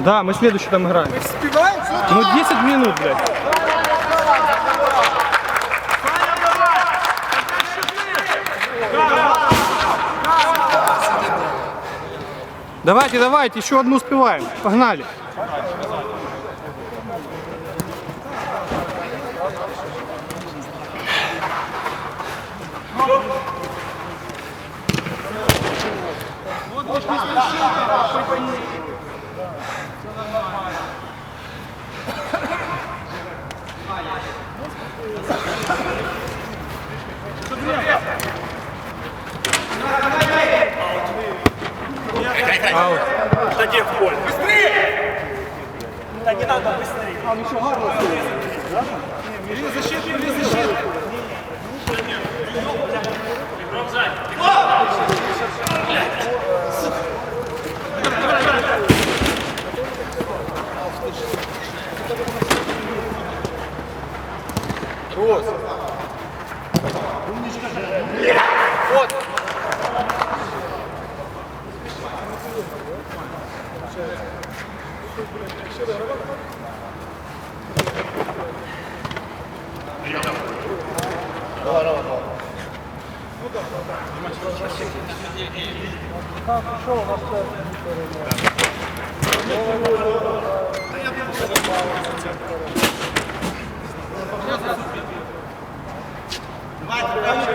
Да, мы следующий там играем. Ну 10 минут, блядь. Давайте, давайте, еще одну успеваем. Погнали. Аут. Да где в поле? Быстрее! Да не надо быстрее. А, еще гарно. Или защиту, или защиту. Давайте, давайте,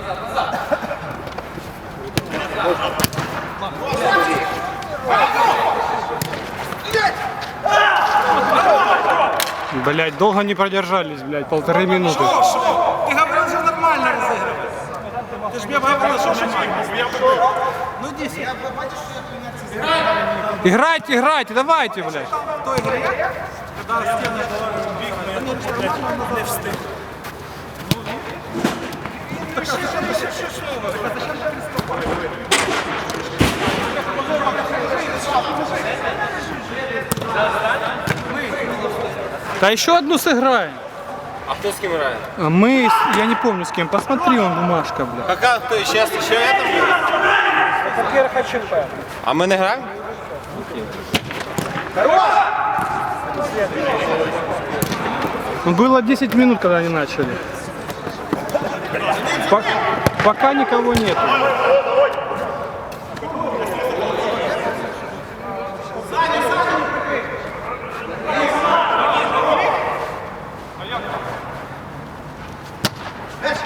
назад, назад. Блять, долго не продержались, блядь, полторы минуты. Ты говорил, что нормально разыгрывать. Ты же мне говорил, что нормально. Ну, 10. Играйте, играйте, давайте, блядь. Той гри, когда стіни бігли, не встиг. Так що ти ще що що ви? Так а зачем ти приступаєш? Да еще одну сыграем. А кто с кем играет? А Мы, я не помню с кем, посмотри, он бумажка, блядь. Какая кто сейчас еще это? Во-первых, ЧМП. А мы не играем? Ну, Было 10 минут, когда они начали. По- Пока никого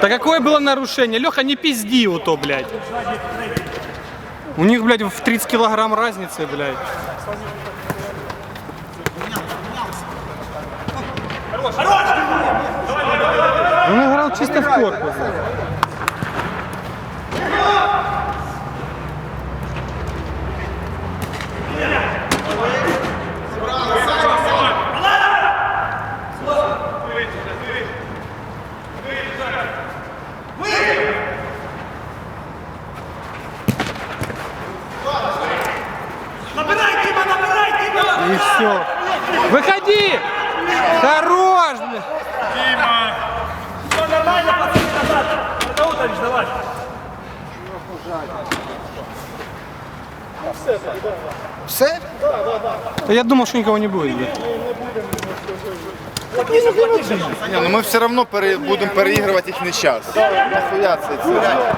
Да какое было нарушение? Леха, не пизди у то, блядь. У них, блядь, в 30 килограмм разницы, блядь. Он играл чисто в корпус. Набирай, Дима, набирай, Дима! И все. Выходи! Хорош! бля. Все нормально, пацаны, назад. Даутович, давай. Да Я думал, что никого не будет. бля. Плотніше, плотніше. Ні, ну ми все одно пере, будемо переігрувати їхній час. Нахуя це? це?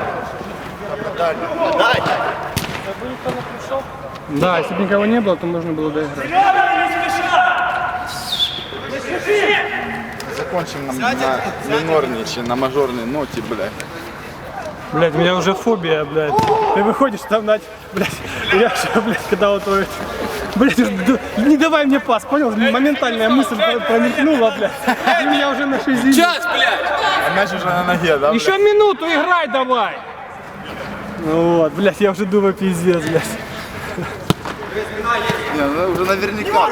Да, если бы никого не было, то можно было доиграть. Ребята, не спеша! Не спеши! Закончимо на, на мінорній чи на мажорній ноті, блядь. Блять, у меня уже фобия, блядь. Ты выходишь там, Надь, блядь, я все, блядь, когда вот твой Блядь, д- не давай мне пас, понял? Моментальная мысль про- промелькнула, блядь. И меня уже на 60. Час, блядь! А м'яч вже на ноге, да? Еще минуту играй давай. Ну вот, блядь, я уже думаю, пиздец, блядь. Ні, ну вже наверняка.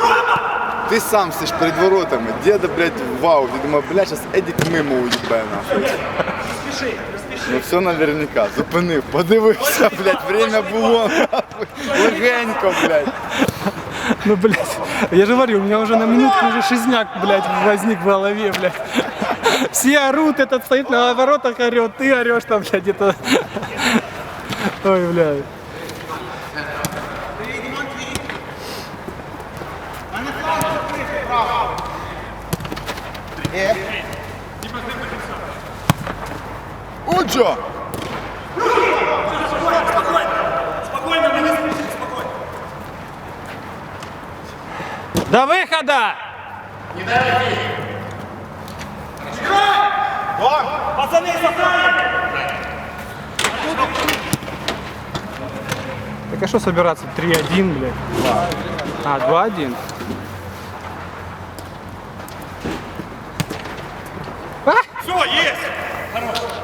Ти сам сидиш перед воротами, діда, блядь, вау. Ти думав, блядь, зараз Едік мимо уїбе, нахуй. Ну все наверняка, зупинив, подивився, блядь, время було, нахуй. Легенько, блядь. Ну, блядь, я же говорю, у меня уже на минутку уже шизняк, блядь, возник в голове, блядь. Все орут, этот стоит на воротах орет, ты орешь там, блядь, это... Ой, блядь. Уджо! До выхода! Пацани, сохраняй! Так а что собираться? 3-1, блядь? А, 2-1. Все, есть!